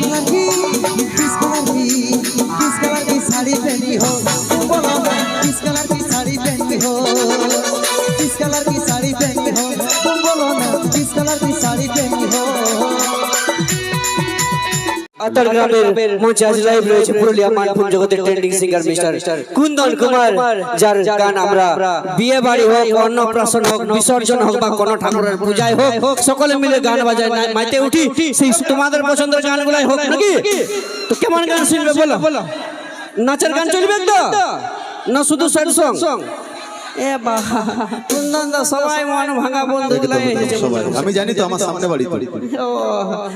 When he আতার গ্রামের মঞ্চে আজ লাইভ রয়েছে পুরুলিয়া মানভূম জগতের trending singer mister Kundan Kumar যার গান আমরা বিয়ে বাড়ি হোক অন্নপ্রাশন হোক বিসর্জন হোক বা কোনো ঠাকুরের পূজায় হোক সকলে মিলে গান বাজায় মাইতে উঠি সেই তোমাদের পছন্দের গানগুলাই হোক নাকি? তো কেমন গান শুনবে বলো? নাচের গান চলবে তো? না শুধু স্যাড সং এ বাবা কুন্দন দা সবাই মন ভাঙা বন্ধু গুলাই এসেছে সবাই। আমি জানি তো আমার সামনে বাড়ি তো। ও,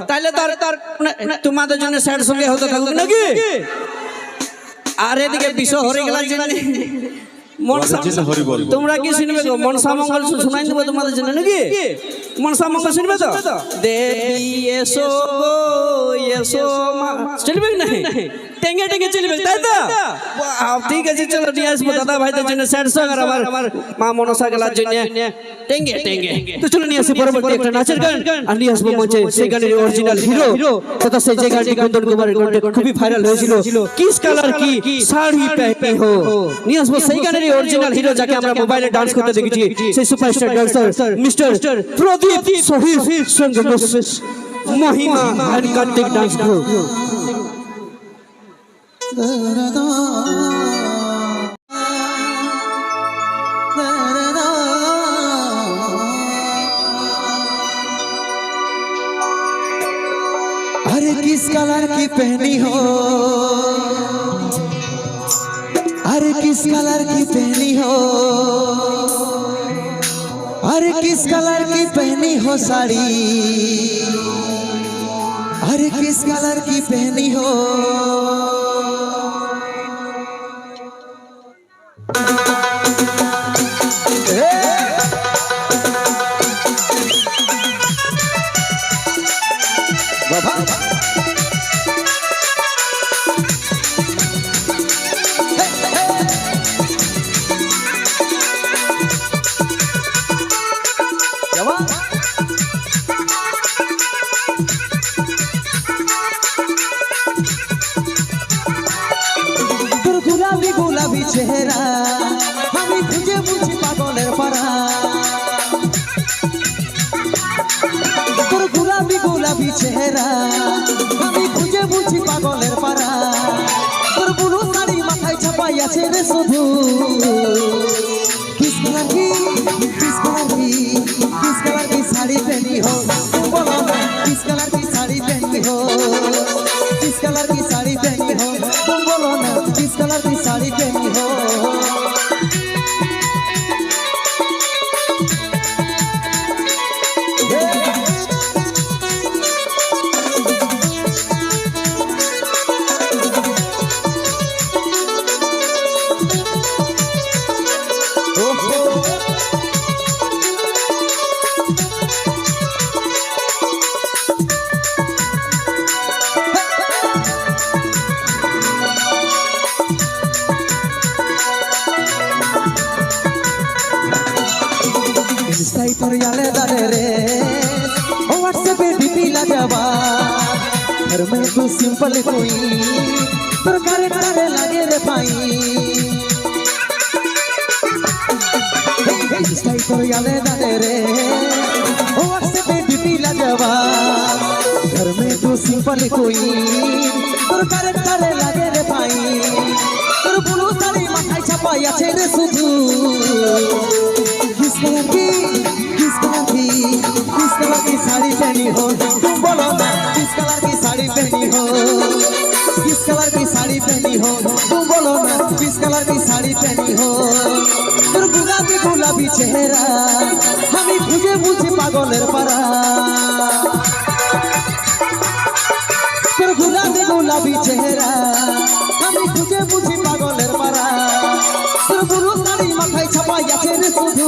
তাহলে তার তার না, তোমাদের জন্য স্যাড সঙ্গে হতে থাকুক নাকি? আর এদিকে বিশ্ব হরে গেলার জন্য। মনসা জন্য হরি বল। তোমরা কি শুনবে গো মনসা মঙ্গল শোনাই দেবো তোমাদের জন্য নাকি? মনসা মঙ্গল শুনবে তো? দেবী এসো এসো মা। চলবে কি টেঙ্গে টেঙ্গে চলবে তাই তো ঠিক আছে চলো নিয়ে আসব দাদা ভাইদের জন্য স্যাড সং আর আমার মা মনসা গেলার জন্য টেঙ্গে টেঙ্গে তো চলো নিয়ে আসি পরবর্তী একটা নাচের গান আর নিয়ে আসব মঞ্চে সেই গানের অরিজিনাল হিরো তথা সেই যে গানটি কুন্দন কুমারের গানটি খুবই ভাইরাল হয়েছিল কিস কালার কি শাড়ি পেহনে হো নিয়ে আসব সেই গানেরই অরিজিনাল হিরো যাকে আমরা মোবাইলে ডান্স করতে দেখেছি সেই superstar dancer mister Pradip Shahid সঙ্গে Mahima and Kartik dance group अरे किस कलर की पहनी हो? अरे किस कलर की पहनी हो? अरे किस कलर की पहनी हो साड़ी? अरे किस कलर की पहनी हो? গোলাপি চেহারা। আমি খুঁজে বুঝি পাগলের পাড়া। গেছে রে শুধু কিসকালার কি কিসকালার কি কিসকালার কি শাড়ি পেনি হো। বলো কিসকালার কি শাড়ি পেনি হো। কিসকালার কি শাড়ি পেনি হো। বলো না কিসকালার কি শাড়ি পেনি হো। तुम बोलो ना किस कलर की साड़ी पहनी हो ইনস্টাই তোর ইয়ালে দানে রে ও হোয়াটসঅ্যাপে ডিপি লাগাবা घर में तू सिंपल कोई তোর কারে কারে লাগে রে পাই ইনস্টাই তোর ইয়ালে দানে রে ও হোয়াটসঅ্যাপে ডিপি লাগাবা घर में तू सिंपल कोई তোর কারে কারে লাগে রে পাই তোর বুলু শাড়ি মাথায় ছাপাই আছে রে শুধু साड़ी पहनी हो तुम बोलो ना किस कलर की साड़ी पहनी हो किस कलर की साड़ी पहनी हो तुम बोलो ना किस कलर की साड़ी पहनी हो তোর গোলাপি গোলাপি চেহারা আমি খুঁজে বুঝি পাগলের পাড়া তোর গোলাপি গোলাপি চেহারা আমি খুঁজে বুঝি পাগলের পাড়া তোর বুড়ো শাড়ি মাথায় ছাপাই আছে রে শুধু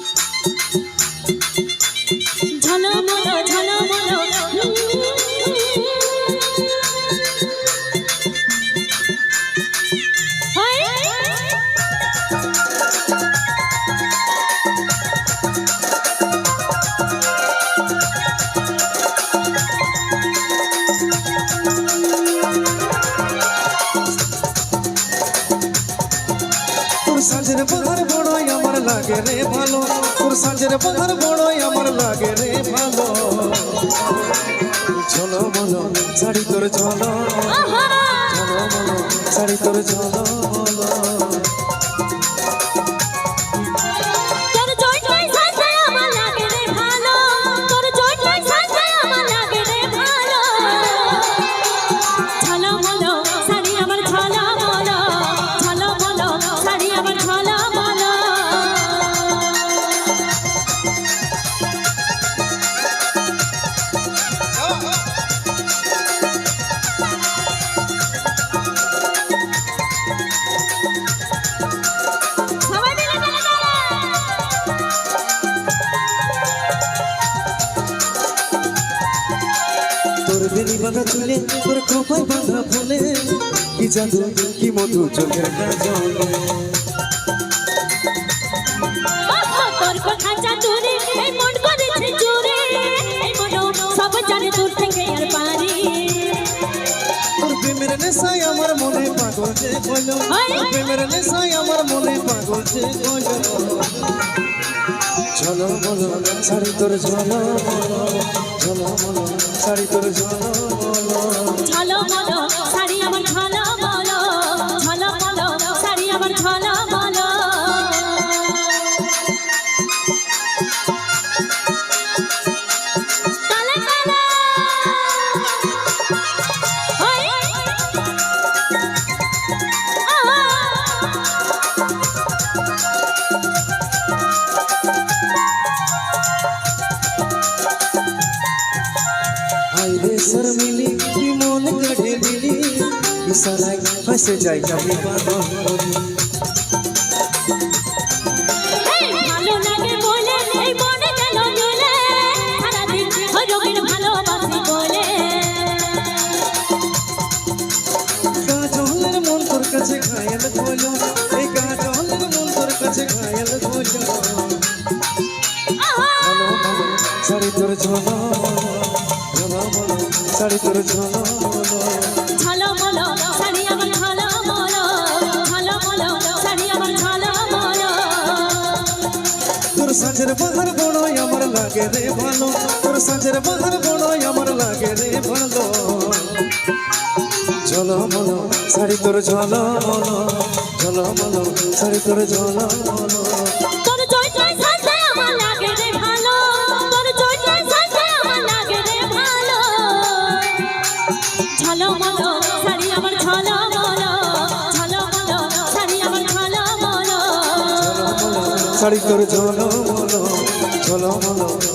বড়ই আমার লাগে রে ভালো। তোর সাজের বাহার বড়ই আমার লাগে রে ভালো। চলো বলো শাড়ি তোর চলো। চলো বলো শাড়ি তোর চলো বলো বেনি বাঁধা চুলে তোর খোপায় বাঁধা ফুলে। কি জাদু কি মধু চোখের কাজলে। তোর কথা চাতুরে এই মন করেছে চুরে এই মন সব জানে দূর থেকে আর পারি। তোর প্রেমের নেশায় আমার মনে পাগল যে কইল প্রেমের নেশায় আমার মনে পাগল যে কইল চলো বলো শাড়ি তোর ঝলমল ঝলমল শাড়ি তোর চলো মন তোর কাছে ঘায়াল হইল এই কাজলের মন তোর কাছে ঘায়াল হইল আহা! চলো শাড়ি তোর চলো চলো বলো শাড়ি তোর চলো সাজের বাহার বড়ই আমার লাগে রে ভালো। তোর সাজের বাহার বড়ই আমার লাগে রে ভালো। চলো বলো শাড়ি তোর চলো বলো শাড়ি তোর বলো শাড়ি তোর বলো চলো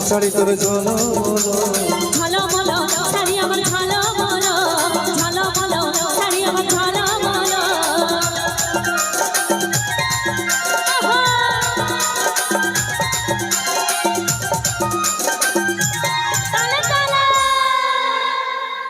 শাড়ি তোর ঝলমলো